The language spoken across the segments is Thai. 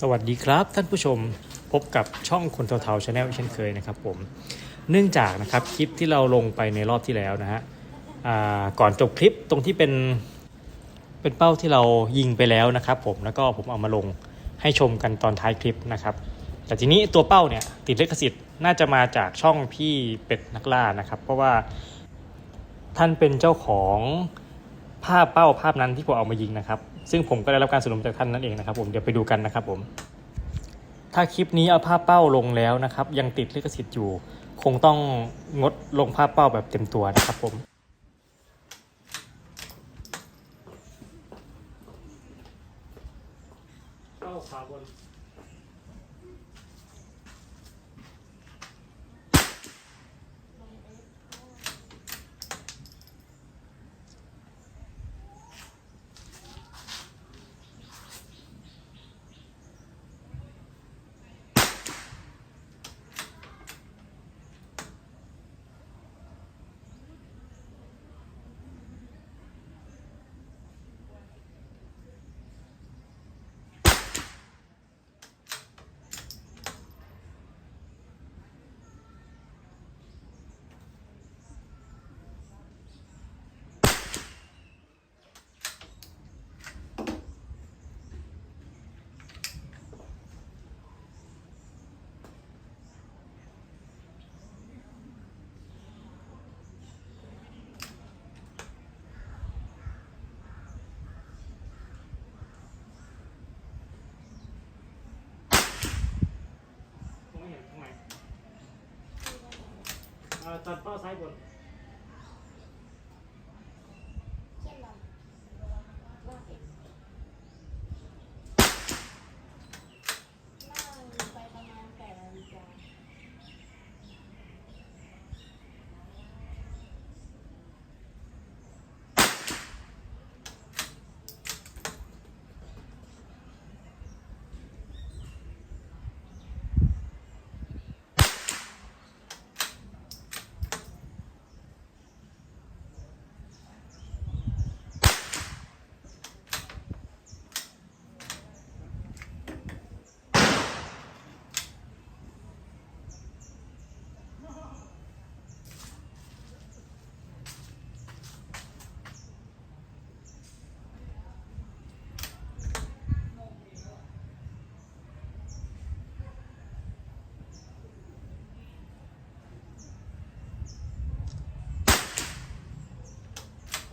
สวัสดีครับท่านผู้ชมพบกับช่องคนเทาๆชาแนลเช่นเคยนะครับผมเนื่องจากนะครับคลิปที่เราลงไปในรอบที่แล้วนะฮะก่อนจบคลิปตรงที่เป็นเป็นเป้าที่เรายิงไปแล้วนะครับ ผมแล้วก็ผมเอามาลงให้ชมกันตอนท้ายคลิปนะครับแต่ทีนี้ตัวเป้าเนี่ยติดลิขสิทธิ์น่าจะมาจากช่องพี่เป็ดนักล่านะครับ เพราะว่าท่านเป็นเจ้าของภาพเป้าภาพนั้นที่ผมเอามายิงนะครับ ซึ่งผมก็ได้รับการสนับสนุนจากท่านนั่นเองนะครับผมเดี๋ยวไปดูกันนะครับผมถ้าคลิปนี้เอาภาพเป้าลงแล้วนะครับยังติดลิขสิทธิ์อยู่ คงต้องงดลงภาพเป้าแบบเต็มตัวนะครับผมเป้าขาบน อ่อตัดเป้าซ้ายบน ไปประมาณแปดนาฬิกา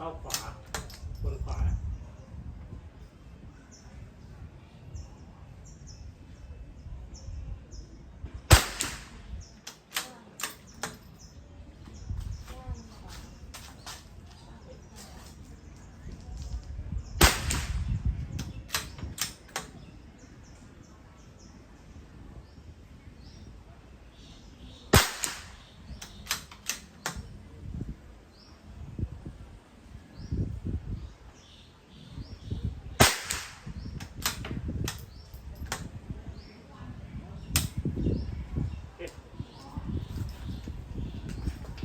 เป้าขวา บนขวานะ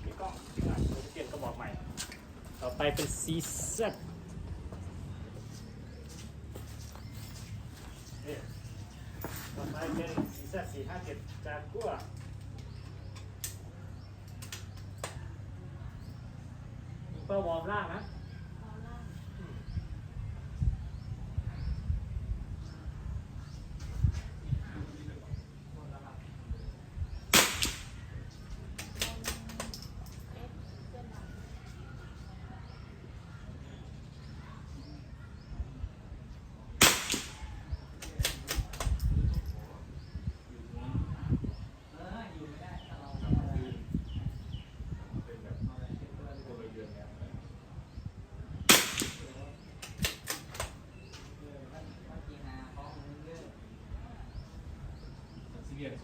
มีกล้องอะผมจะเปลี่ยนกระบอกใหม่ ต่อ ไปเป็น CZ นี่ต่อไปเป็น CZ 457จากกัวเป้าวอร์มล่างนะ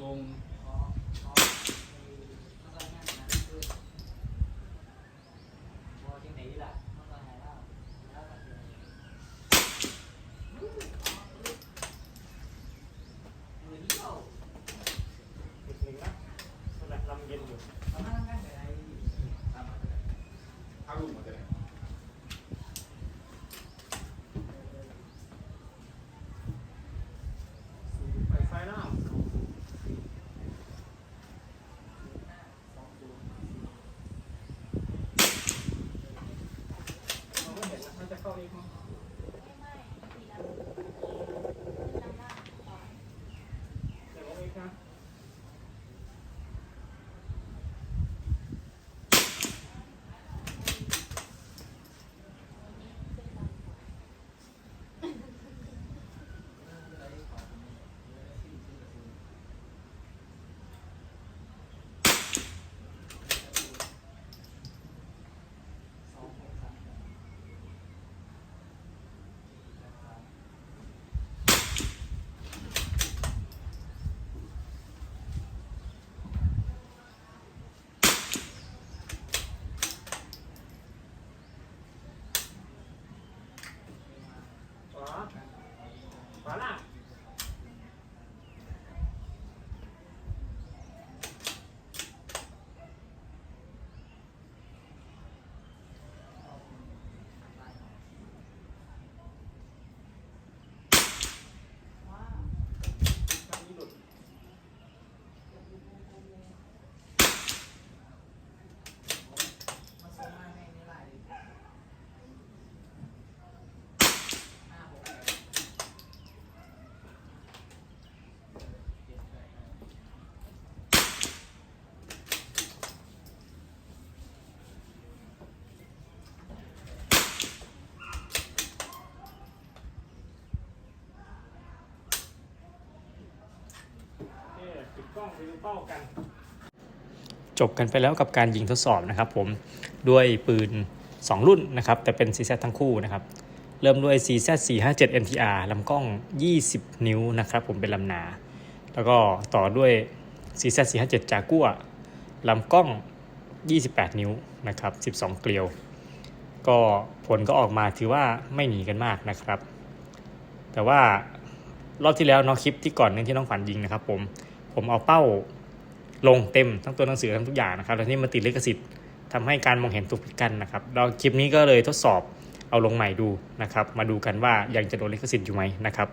สี่ ล้องเป้ากัน จบกันไปแล้วกับการยิงทดสอบนะครับผมด้วยปืน 2 รุ่นนะครับ แต่เป็น CZ ทั้งคู่นะครับ เริ่มด้วย CZ 457 NTR ลำกล้อง 20 นิ้วนะครับ ผมเป็นลำหนา แล้วก็ต่อด้วย CZ 457 Jaguar ลำกล้อง 28 นิ้วนะครับ 12 เกลียว ก็ผลก็ออกมาถือว่าไม่หนีกันมากนะครับ แต่ว่ารอบที่แล้วเนาะคลิปที่ก่อนนึงที่น้องขวัญยิงนะครับผม ผมเอาเป้าลงเต็มทั้งตัวหนังสือทั้งทุกอย่างนะครับแล้วนี่มันติดลิขสิทธิ์ทำให้การมองเห็นถูกผิดกันนะครับเราคลิปนี้ก็เลยทดสอบเอาลงใหม่ดูนะครับ มาดูกันว่ายังจะโดนลิขสิทธิ์อยู่ไหมนะครับ